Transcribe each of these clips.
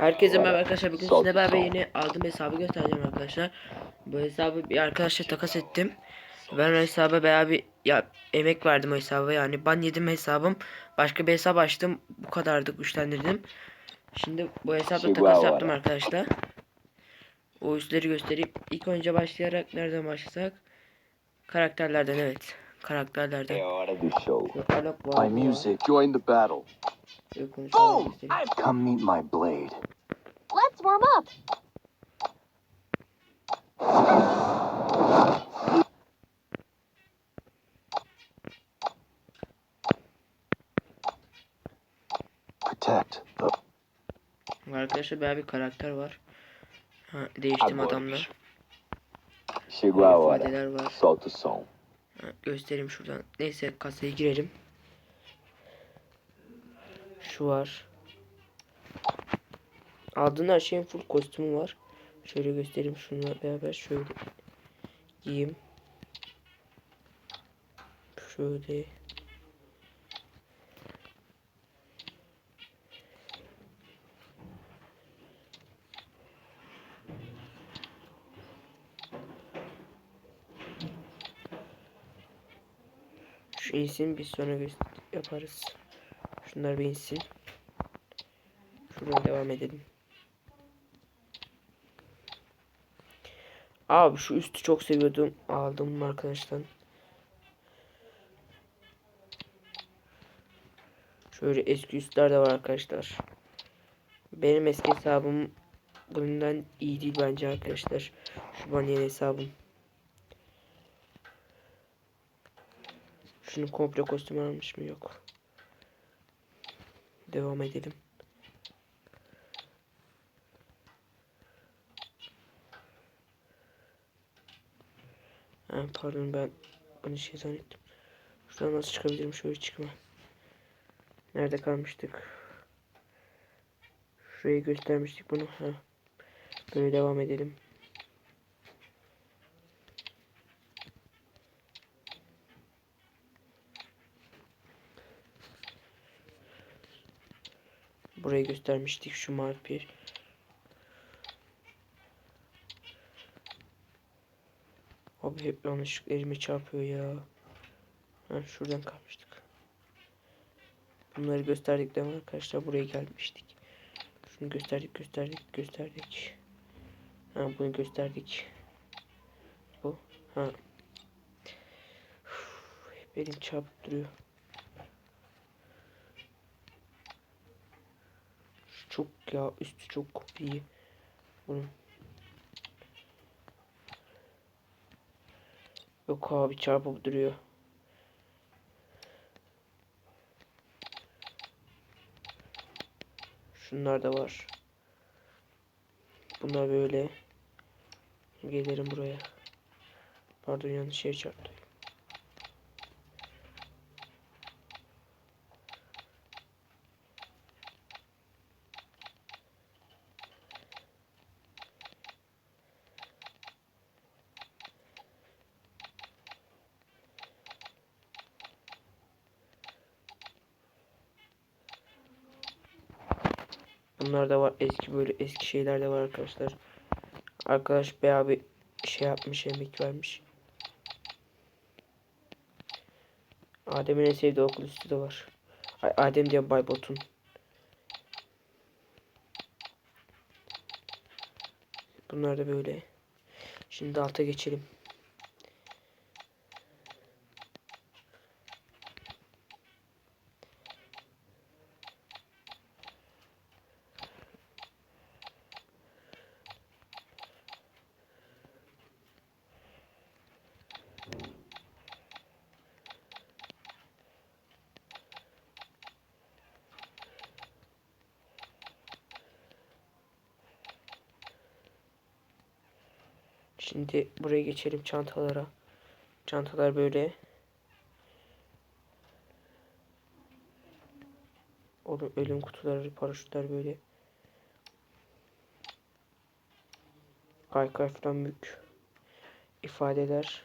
Herkese merhaba arkadaşlar. Bugün size beraber yeni aldığım hesabı göstereceğim arkadaşlar. Bu hesabı bir arkadaşla takas ettim. Ben o hesaba bayağı bir ya, emek verdim o hesaba yani. Ban yedim hesabım. Başka bir hesap açtım. Bu kadardı güçlendirdim. Şimdi bu hesapla takas yaptım arkadaşlar. O üstleri göstereyim. İlk önce başlayarak nereden başlasak? Karakterlerden evet. Karakterlerden. Var. music. Join the battle. Şöyle konuşalım, göstereyim. Come meet my blade. Let's warm up. Protect the Arkadaşlar bayağı bir karakter var. Ha, değiştim adamla. Chegou a hora. Solta o som. Ha, göstereyim şuradan. Neyse kasaya girelim. Şu var. Aldığın her şeyin full kostümü var. Şöyle göstereyim şununla beraber şöyle giyeyim. Şöyle. Şu insin biz sonra göster yaparız. Şunlar bir insin. Şuradan devam edelim. Abi şu üstü çok seviyordum. Aldım arkadaşlar. Şöyle eski üstler de var arkadaşlar. Benim eski hesabım bundan iyi değil bence arkadaşlar. Şu bana yeni hesabım. Şunu komple kostüm almış mı? Yok. Devam edelim. Pardon ben bunu şey zannettim. Şuradan nasıl çıkabilirim? Şöyle çıkma. Nerede kalmıştık? Şurayı göstermiştik bunu. Ha. Böyle devam edelim. Burayı göstermiştik şu marpi. Abi hep yanlışlıkla elime çarpıyor ya. Ha, şuradan kalmıştık. Bunları gösterdik mi arkadaşlar? Buraya gelmiştik. Şunu gösterdik, gösterdik, gösterdik. Ha, bunu gösterdik. Bu. Ha. Uf, elim çarpıp duruyor. Çok ya üstü çok iyi. Bunun. Yok abi çarpıp duruyor. Şunlar da var. Bunlar böyle. Gelirim buraya. Pardon yanlış yere çarptı. Bunlar da var. Eski böyle eski şeyler de var arkadaşlar. Arkadaş bayağı bir şey yapmış, emek vermiş. Adem'in en sevdiği okul üstü de var. Ay, Adem diye Baybot'un. Bunlar da böyle. Şimdi alta geçelim. Şimdi buraya geçelim çantalara. Çantalar böyle. Oğlum ölüm kutuları, paraşütler böyle. Kaykay falan büyük. ifadeler.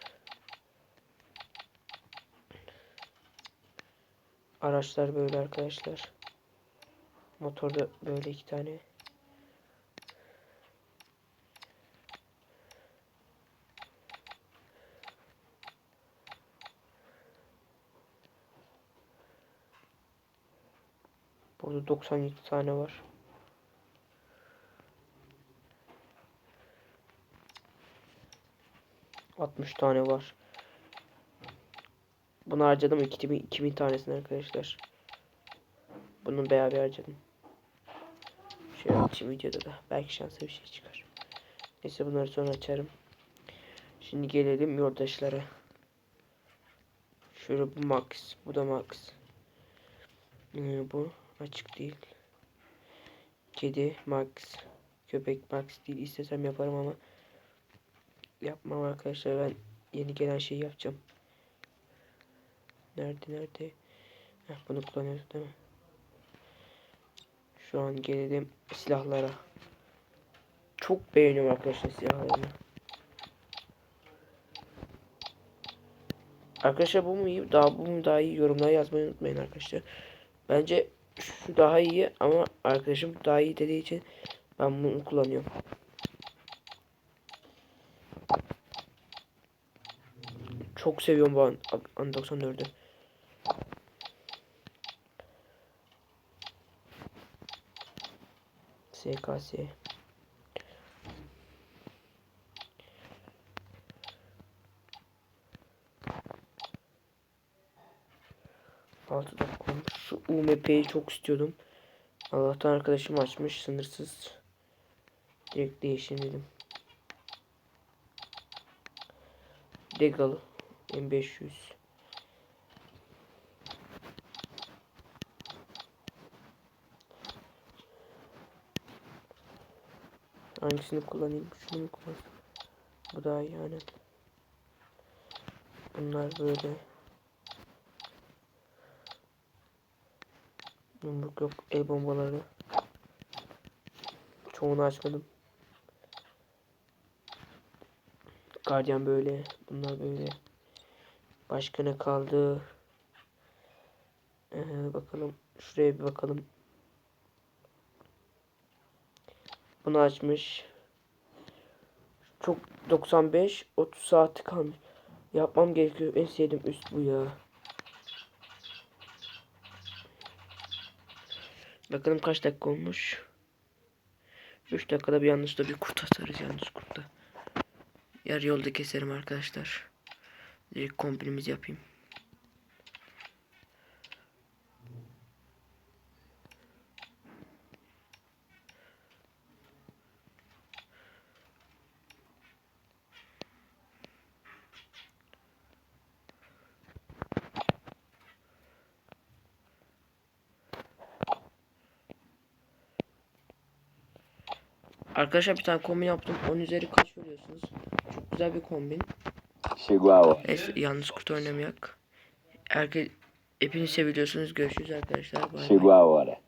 Araçlar böyle arkadaşlar. Motorda böyle iki tane. Burada 97 tane var. Altmış tane var. Bunu harcadım 2000, 2000 tanesini arkadaşlar. Bunu beraber harcadım. Şöyle açayım videoda da. Belki şansa bir şey çıkar. Neyse bunları sonra açarım. Şimdi gelelim yoldaşlara. Şöyle bu max. Bu da max. Ee, bu açık değil. Kedi max. Köpek max değil. İstesem yaparım ama yapmam arkadaşlar. Ben yeni gelen şeyi yapacağım. Nerede nerede? Heh, bunu kullanıyoruz değil mi? Şu an gelelim silahlara. Çok beğeniyorum arkadaşlar silahlarını. Arkadaşlar bu mu iyi? Daha bu mu daha iyi? Yorumlara yazmayı unutmayın arkadaşlar. Bence şu daha iyi ama arkadaşım daha iyi dediği için ben bunu kullanıyorum. Çok seviyorum bu an, an 94'ü. SKS. Altı dakika olmuş. Şu UMP'yi çok istiyordum. Allah'tan arkadaşım açmış sınırsız. Direkt değişim dedim. Degal M500 Hangisini kullanayım? Şunu mu kullanayım? Bu daha iyi yani. Bunlar böyle. Yumruk yok. El bombaları. Çoğunu açmadım. Guardian böyle. Bunlar böyle. Başka ne kaldı? Ee, bakalım. Şuraya bir bakalım. Bunu açmış. Çok 95 30 saati kalmış. Yapmam gerekiyor. En sevdiğim üst bu ya. Bakalım kaç dakika olmuş. 3 dakikada bir yanlışla bir kurt atarız yalnız kurtta. Yarı yolda keserim arkadaşlar. Direkt kombinimizi yapayım. Arkadaşlar bir tane kombin yaptım. 10 üzeri kaç veriyorsunuz? Çok güzel bir kombin. Chihuahua. Neyse yalnız kurt oynamayak. Herkes hepiniz seviyorsunuz. Görüşürüz arkadaşlar. Bay bay. Chihuahua.